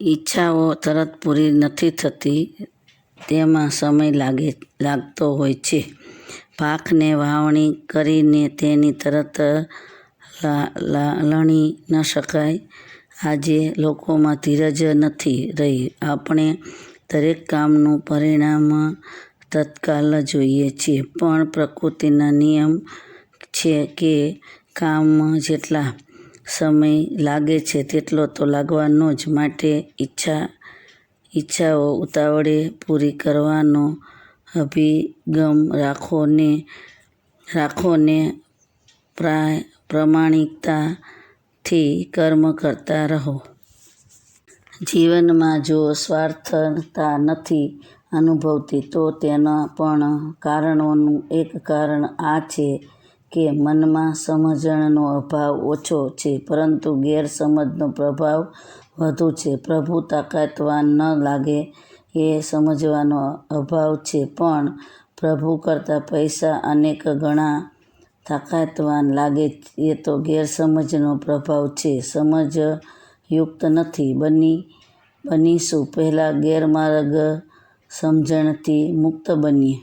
ઈચ્છાઓ તરત પૂરી નથી થતી, તેમાં સમય લાગે, લાગતો હોય છે. પાકને વાવણી કરીને તેની તરત લણી ન શકાય. આજે લોકોમાં ધીરજ નથી રહી. આપણે દરેક કામનું પરિણામ તત્કાલ જોઈએ છીએ. પણ પ્રકૃતિના નિયમ છે કે કામ જેટલો સમય લાગે છે તેટલો તો લાગવાનો જ. માટે ઈચ્છા, ઈચ્છાઓ ઉતાવળે પૂરી કરવાનો અભિગમ રાખો ને પ્રામાણિકતાથી કર્મ કરતા રહો. જીવનમાં જો સ્વાર્થતા નથી અનુભવતી, તો તેના પણ કારણોનું એક કારણ આ છે કે મનમાં સમજણનો અભાવ ઓછો છે, પરંતુ ગેરસમજનો પ્રભાવ વધુ છે. પ્રભુ તાકાતવાન ન લાગે એ સમજણનો અભાવ છે, પણ પ્રભુ કરતાં પૈસા અનેક ગણા તાકાતવાન લાગે એ તો ગેરસમજનો પ્રભાવ છે. સમજયુક્ત નથી બનીશું પહેલાં ગેરમાર્ગ સમજણથી મુક્ત બનીએ.